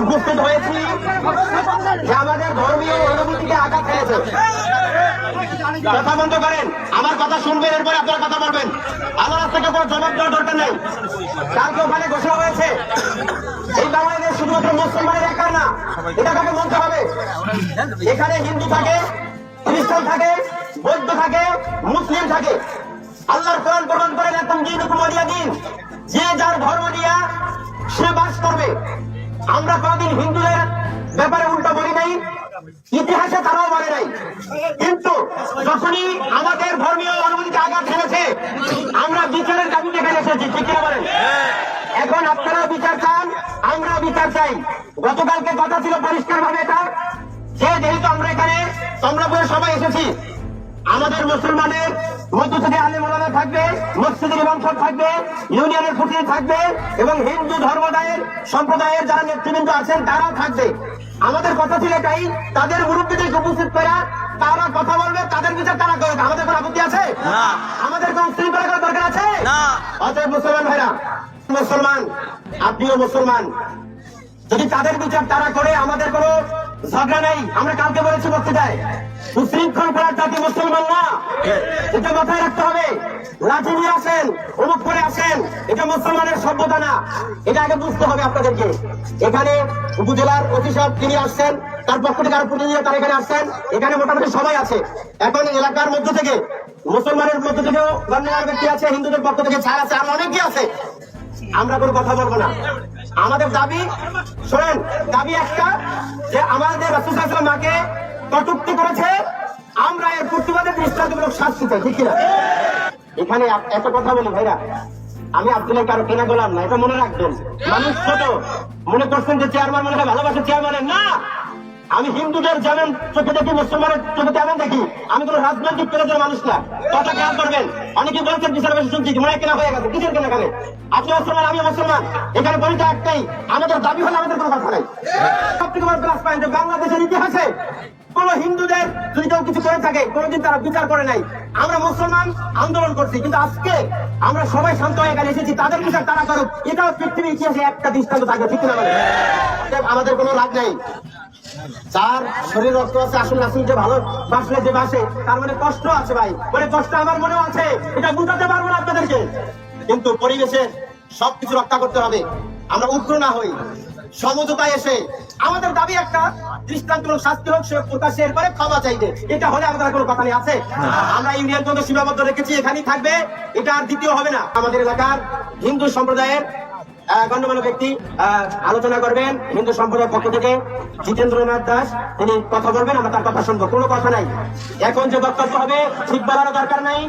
উপস্থিত হয়েছি যে আমাদের ধর্মীয় অনুভূতিকে আঘাত হয়েছে কথা বন্ধ করেন। আমার কথা শুনবেন, এরপরে আপনার কথা বলবেন। আমার কাছ থেকে কোনো জবাব দেওয়ার দরকার নেই। কালকে ওখানে ঘোষণা হয়েছে এই বাংলাদেশ শুধুমাত্র মুসলমানের একা না, এটা তাকে বলতে হবে? এখানে হিন্দু থাকে, খ্রিস্টান থাকে, বৌদ্ধ থাকে, মুসলিম থাকে। আল্লাহর কোরআন প্রদান করেন, একদম দিন কুমারিয়া দিন। যে যার ধর্ম দিয়া সে বাস করবে। আমরা কোনদিন হিন্দুদের ব্যাপারে উল্টো বলি নাই, ইতিহাসে তারাও বলে নাই। কিন্তু যখনই আমাদের ধর্মীয় অনুভূতিতে আঘাত হেনেছে, আমরা বিচারের দাবিতে এখানে এসেছি, ঠিক কিনা বলেন? এখন আপনারাও বিচার চান আমরা বিচার চাই। গতকালকে কথা ছিল পরিষ্কার ভাবে এটা। যে যেহেতু আমরা এখানে চন্দ্রপুরে সবাই এসেছি আমাদের মুসলমানের মধ্য থেকে আলে মোলানা থাকবে মসজিদের বংশক থাকবে ইউনিয়নের ফুটিয়ে থাকবে এবং হিন্দু ধর্মদায়ের সম্প্রদায়ের যারা নেতৃবৃন্দ আছেন তারাও থাকবে। আমাদের কথা ছিল এটাই তাদের মুরব্বীদের উপস্থিত করা তারা কথা বলবে তাদের বিচার তারা করবে আমাদের কোনো আপত্তি আছে? আমাদের কোন শৃঙ্খলা করার দরকার আছে? অতএব মুসলমান ভাইরা মুসলমান আপনিও মুসলমান। যদি তাদের বিচার তারা করে আমাদের কোনো ঝগড়া নেই, আমরা কালকে বলেছি বক্তৃতায় সুশৃঙ্খল করার জাতি মুসলমান না। এটা মাথায় রাখতে হবে। লাঠি নিয়ে আসেন, অমুক করে আসেন, এটা মুসলমানের সভ্যতা না। এটা আগে বুঝতে হবে আপনাদেরকে। এখানে উপজেলার অফিসার তিনি আসছেন, তার পক্ষ থেকে আর প্রতিনিধি তারা এখানে আসছেন। এখানে মোটামুটি সবাই আছে। এখন এলাকার মধ্য থেকে, মুসলমানের মধ্য থেকেও গণ্যমান্য ব্যক্তি আছে, হিন্দুদের পক্ষ থেকে ছাড় আছে, আর অনেকে আছে। আমরা কোনো কথা বলব না। আমাদের দাবি, শোনেন, দাবি একটা যে আমাদের রাসুল মাকে কটুক্তি করেছে। আমরা এর প্রতিবাদে দৃষ্টান্তমূলক শাস্তি চাই, ঠিক কিনা? এখানে এত কথা বলি ভাইরা। আমি আব্দুল্লাহ কারও কেনা গোলাম না, এটা মনে রাখবেন। মানুষ ছোট, মনে করছেন যে চেয়ারম্যান মনে হয় ভালোবাসে চেয়ারম্যানের না! আমি হিন্দুদের যেমন চোখে দেখি, মুসলমানের চোখে তেমন দেখি। আমি কোনো রাজনৈতিক প্রেজের মানুষ না। কথা খেয়াল করবেন? অনেকে বলছেন বিচার বেশি শুনছি মনে কেনা হয়ে গেছে। কিসের কেনা কেন? আপনি মুসলমান, আমি মুসলমান। এখানে পরিচয় একটাই আমাদের দাবি হলে আমাদের কোনো কথা নাই। সব থেকে বড় প্লাস পয়েন্ট বাংলাদেশের ইতিহাসে কোন হিন্দুদের যদি কেউ কিছু করে থাকে, কোনোদিন তারা বিচার করে নাই। আমরা মুসলমান আন্দোলন করছি, কিন্তু আজকে আমরা সবাই শান্ত হয়ে এখানে এসেছি, তাদের বিচার তারা করুক। এটাও পৃথিবীর ইতিহাসে একটা দৃষ্টান্ত থাকবে ঠিক না আমাদের কোনো লাভ নেই। যার শরীর রক্ত আছে, আসল নাসিল যে ভালো বাসলে যে বাসে তার মানে কষ্ট আছে ভাই। মানে কষ্ট আমার মনেও আছে, এটা বুঝাতে পারব না আপনাদেরকে। কিন্তু পরিবেশের সবকিছু রক্ষা করতে হবে। আমরা উগ্র না হই। সমঝোতায় এসে আমাদের দাবি একটা দৃষ্টান্তমূলক শাস্তি হোক সে প্রকাশ্যে এরপরে ক্ষমা চাইবে। এটা হলে আমাদের কোনো কথা নেই আছে? আমরা ইউনিয়ন পর্যন্ত সীমাবদ্ধ রেখেছি এখানেই থাকবে। এটা আর দ্বিতীয় হবে না। আমাদের এলাকার হিন্দু সম্প্রদায়ের গণ্যমান্য ব্যক্তি আহ, আলোচনা করবেন। হিন্দু সম্প্রদায়ের পক্ষ থেকে জিতেন্দ্রনাথ দাস তিনি কথা বলবেন আমরা তার কথা শুনব। কোনো কথা নাই। এখন যে বক্তব্য হবে ঠিক বলারও দরকার নাই।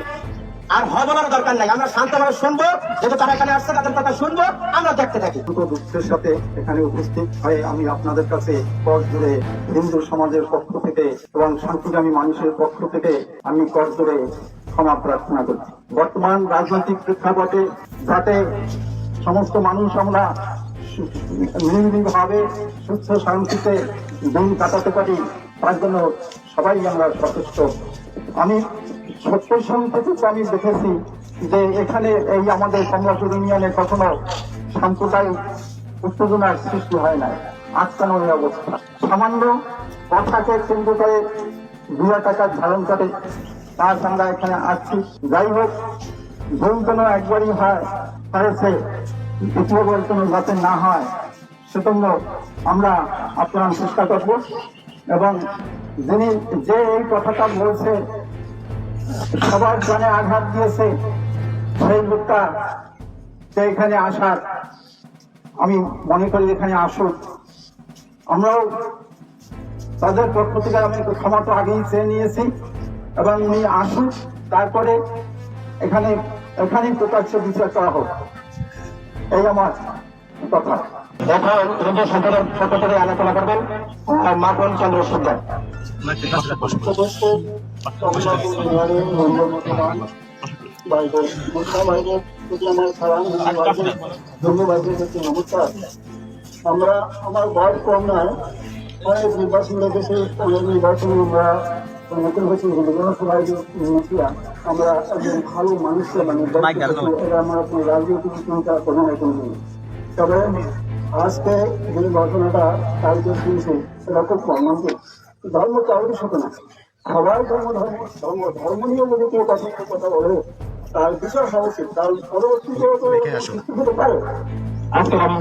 আর হ বলারও দরকার নাই। আমরা শান্তভাবে শুনব, যেহেতু তারা এখানে আসছে, তাদের কথা শুনব, আমরা দেখতে থাকি। দুঃখ দুঃখের সাথে এখানে উপস্থিত হয়ে আমি আপনাদের কাছে কর জুড়ে হিন্দু সমাজের পক্ষ থেকে এবং শান্তিকামী মানুষের পক্ষ থেকে আমি কর জুড়ে ক্ষমা প্রার্থনা করছি। বর্তমান রাজনৈতিক প্রেক্ষাপটে যাতে সমস্ত মানুষ আমরা নির্বিঘ্নভাবে সুস্থ শান্তিতে দিন কাটাতে পারি, তার জন্য সবাই আমরা সচেষ্ট। আমি সত্তর সাল থেকে আমি দেখেছি যে এখানে এই আমাদের কমলাপুর ইউনিয়নে কখনো সাম্প্রদায়িক উত্তেজনার সৃষ্টি হয় না আটকানোর এই অবস্থা। সামান্য কথাকে কেন্দ্র করে দু টাকার ধারণ করে তার আমরা এখানে আসছি। যাই হোক ভুল যেন একবারই হয়, হয়েছে দ্বিতীয়বার যেন যাতে না হয়, সেজন্য আমরা আপনার চেষ্টা করব। এবং যিনি যে এই কথাটা বলছে সবার জানে আঘাত দিয়েছে সেই লোকটা যে এখানে আসার। আমি মনে করি এখানে আসুক। আমরাও তাদের পক্ষ থেকে আমি ক্ষমা তো আগেই চেয়ে নিয়েছি এবং উনি আসুক তারপরে এখানে এখানেই প্রকাশ্য বিচার করা হোক। এই আমার কথা। এখন থেকে আলোচনা করবেন মাখন চন্দ্র সুন্দর। মুসলিম প্রতি আমার নমস্কার আমরা আমার বয়স কম নয় অনেক নির্বাচন লেগেছে অনেক নির্বাচনে আমরা নতুন হয়েছে সবাই আমরা একজন ভালো মানুষকে মানে আমরা কোনো রাজনৈতিক চিন্তা কোনো রকম নেই। তবে আজকে যে ঘটনাটা কালকে শুনছি সেটা খুব মর্মান্তিক ধর্ম কাউরি সাথে না। সবাই ধর্ম ধর্ম ধর্ম নিয়ে যদি কেউ কথা কথা বলে। তার বিচার হওয়া উচিত তার পরবর্তীতে তো হতে পারে। আজকে আমি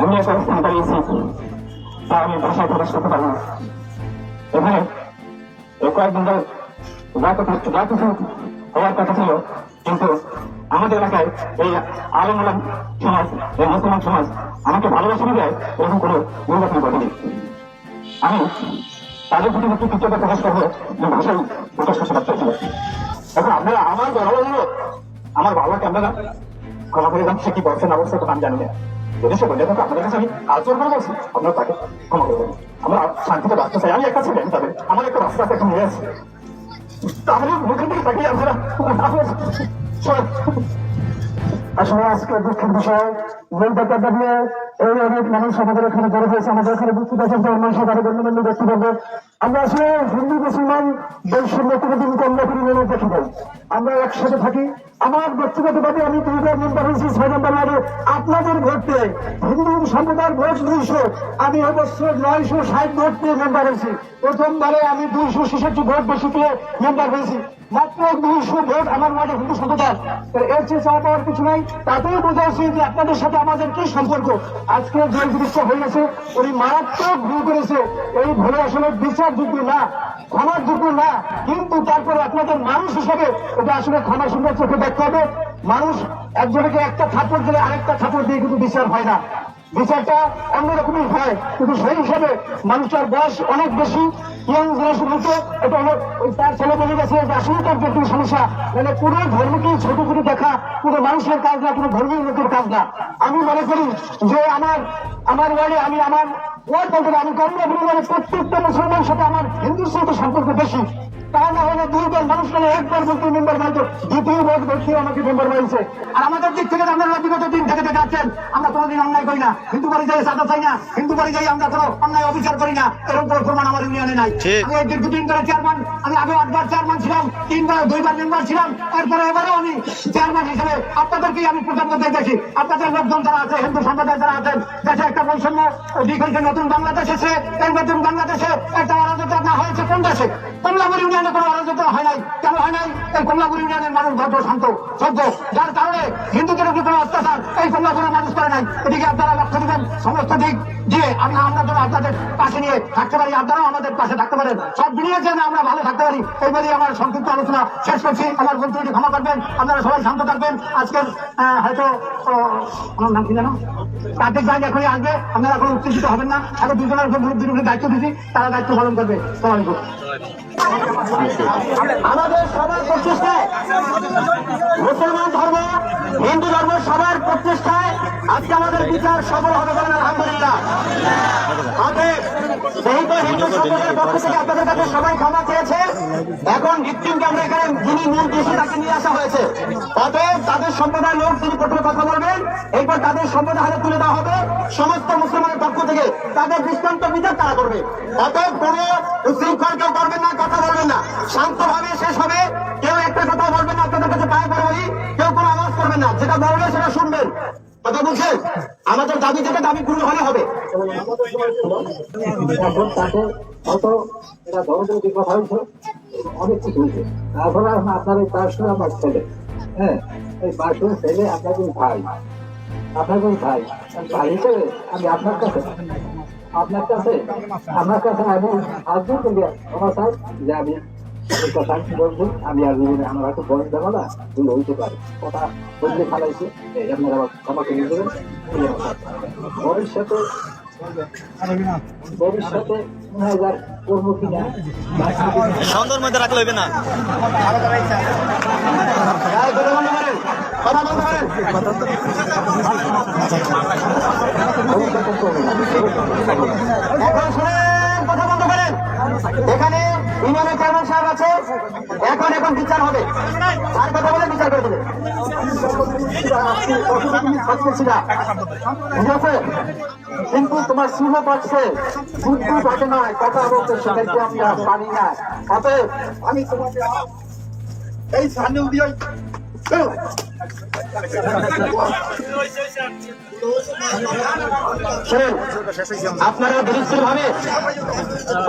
এমন একটা অবস্থান দাঁড়িয়েছি তা আমি ভাষায় প্রকাশ করতে পারব না। এখানে কয়েকদিন ধরে যা কথা যা কিছু হওয়ার কথা ছিল কিন্তু আমাদের এলাকায় এই আলম আলম সমাজ এই মুসলমান সমাজ আমাকে ভালোবাসা দেয় এরকম কোনো নির্বাচন ঘটেনি আমি তাদের প্রতি একটু কৃতজ্ঞতা প্রকাশ করব যে প্রকাশ করতে এখন আপনারা আমার আমার সে কি আমি জানি না। যদি সে বলে কাছে আমি করে বলছি, আপনারা তাকে ক্ষমা করে দেবেন আমরা শান্তিতে বাঁচতে চাই। আমি একটা ছেলে তাদের। আমার একটা রাস্তা একটা নিয়ে আছে। মুখের দিকে তাকিয়ে আপনারা আসলে আজকে দুঃখের বিষয় দাঁড়িয়ে এই অনেক মানুষ আমাদের এখানে জড়ো হয়েছে। আমাদের এখানে বুঝতে পারছেন মানুষ তাদের গণ্যমান্য ব্যক্তিবর্গ আমরা আসলে হিন্দু, মুসলমান, বৈষম্য কোনোদিন কম করি মনে দেখি নাই আমরা একসাথে থাকি। আমার ব্যক্তিগতভাবে আমি দুইবার মেম্বার হয়েছি, ছয় নম্বর ওয়ার্ডে। আপনাদের ভোট পেয়ে হিন্দু সম্প্রদায়ের ভোট দুইশো, আমি অবশ্য নয়শো ষাট ভোট পেয়ে মেম্বার হয়েছি। প্রথমবারে আমি দুইশো ছেষট্টি ভোট বেশি পেয়ে মেম্বার হয়েছি। মাত্র দুইশো ভোট আমার হিন্দু এর চেয়ে চাওয়া পাওয়ার কিছু নাই। তাতেই বোঝা যে আপনাদের সাথে আমাদের কি সম্পর্ক। আজকে যে জিনিসটা হয়ে গেছে, উনি মারাত্মক ভুল করেছে। এই ভুলে আসলে বিচারযোগ্য না ক্ষমার যোগ্য না। কিন্তু তারপরে আপনাদের মানুষ হিসেবে এটা আসলে ক্ষমা সুন্দর চোখে দেখতে হবে। মানুষ একজনকে একটা থাপড় দিলে আরেকটা থাপড় দিয়ে কিন্তু বিচার হয় না। বিচারটা অন্যরকমই হয়, কিন্তু সেই হিসাবে মানুষটার বয়স অনেক বেশি। ইয়াং জেনারেশন হতো এটা হলো ওই তার ছেলে বলে গেছে যে আসলে তার ব্যক্তির সমস্যা। মানে কোনো ধর্মকেই ছোট করে দেখা, কোনো মানুষের কাজ না, কোনো ধর্মীয় লোকের কাজ না। আমি মনে করি যে আমার আমার ওয়ার্ডে আমি আমার ওয়ার্ড বলতে আমি কর্মীরা পরিবারের প্রত্যেকটা মুসলমানের সাথে আমার হিন্দুর সাথে সম্পর্ক বেশি। তা না হলে দুইবার মানুষ মানে একবার বলতে মেম্বার বানতো দ্বিতীয় ভোট বলতেও আমাকে মেম্বার বানিয়েছে। আর আমাদের দিক থেকে আপনারা বিগত দিন থেকে দেখাচ্ছেন আমরা কোনোদিন অন্যায় করি না। হিন্দু বাড়ি যাই সাদা চাই না। হিন্দু বাড়ি যাই আমরা কোনো অন্যায় অবিচার করি না। এরকম কোনো প্রমাণ আমার ইউনিয়নে নাই। আমি এই দীর্ঘদিন ধরে চেয়ারম্যান আমি আগে আটবার চেয়ারম্যান ছিলাম তিনবার দুইবার মেম্বার ছিলাম। এরপরে এবারেও আমি চেয়ারম্যান হিসেবে আপনাদেরকেই আমি প্রধানমন্ত্রী দেখি আপনাদের লোকজন যারা আছে হিন্দু সম্প্রদায় যারা আছেন দেশে একটা বৈষম্য দিক হয়েছে নতুন বাংলাদেশ এসে এই নতুন বাংলাদেশে একটা অরাজকতা না হয়েছে কোন দেশে? কমলাপুর ইউনিয়নে কোনো অরাজকতা হয় নাই, কেন হয় নাই? এই কমলাপুর ইউনিয়নের মানুষ ভদ্র, শান্ত, সভ্য। যার কারণে হিন্দুদের উপর কোনো অত্যাচার এই কমলাপুরের মানুষ করে নাই। এদিকে আপনারা লক্ষ্য দিবেন, সমস্ত দিক দিয়ে আমি আমরা যেন আপনাদের পাশে নিয়ে থাকতে পারি, আপনারাও আমাদের পাশে থাকতে পারেন। সব মিলিয়ে যেন আমরা ভালো থাকতে পারি, এই বলে আমার সংক্ষিপ্ত আলোচনা শেষ করছি। আমার বন্ধু ক্ষমা করবেন, আপনারা সবাই শান্ত থাকবেন। আজকের হয়তো আমার কার্তিক ভাই এখনই আসবে, আপনারা এখন উত্তেজিত হবেন না। আগে দুজনের উপর দুজনের দায়িত্ব দিচ্ছি তারা দায়িত্ব পালন করবে। সালামালাইকুম আমাদের সবার প্রচেষ্টায় মুসলমান ধর্ম, হিন্দু ধর্ম সবার প্রচেষ্টায় আজকে আমাদের বিচার সফল হবে বলেন আলহামদুলিল্লাহ। সম্প্রদায়ের থেকে আপনাদের সবাই এখন আমরা এখানে নিয়ে আসা হয়েছে। অতএব তাদের সম্প্রদায়ের লোক তিনি প্রথমে কথা বলবেন, এরপর তাদের সম্প্রদায় হাতে তুলে দেওয়া হবে। সমস্ত মুসলমানের পক্ষ থেকে তাদের দৃষ্টান্ত বিচার তারা করবে। অতএব কোন উশৃঙ্খল কেউ করবেন না, কথা বলবেন না। শান্তভাবে শেষ হবে। কেউ একটা কথা বলবেন না আপনাদের কাছে পায়ে পড়ে বলি, কেউ কোনো আওয়াজ করবেন না। যেটা বলবে সেটা শুনবেন। কথা বলছেন আমাদের দাবি থেকে দাবি পূর্ণ হলে হবে। অনেক কিছু হয়েছে। এখন আপনার এই পার্শ্বর আমার ছেলে হ্যাঁ এই পার্শ্বর ছেলে আপনার ভাই আপনার কোন ভাই ভাই হিসেবে আমি আপনার কাছে আপনার কাছে আমার কাছে আমি আসব কিন্তু আমার স্যার যে আমি একটা শান্তি আমি আর জীবনে আমার হয়তো বয়স দেবো না ভুল হইতে পারে। কথা বললে ফালাইছে এই আপনারা আবার ক্ষমা করে দেবেন। ভবিষ্যতে ভবিষ্যতে মনে হয় যার করব কিনা সন্ধ্যার মধ্যে রাখলে হইবে না। এখন শুনেন কথা বলতে পারেন এখানে ইউনিয়নের চেয়ারম্যান সাহেব আছে। এখন এখন বিচার হবে। আর কথা বলে বিচার করে দেবে। ঠিক আছে কিন্তু তোমার সিংহ পাচ্ছে। বুদ্ধি ঘটে নয় কথা বলতে সেটাকে আমরা পারি না। অতএব আমি তোমাকে এই সামনে দিয়ে আপনারা বিরুদ্ধ ভাবে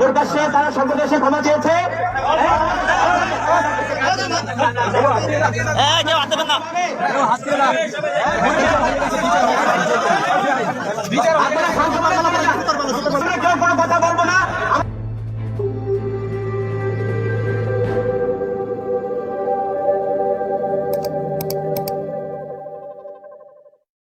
ওর তারা সর্বদেশে এসে ক্ষমা চেয়েছে। আপনারা শান্ত কথা বলব না।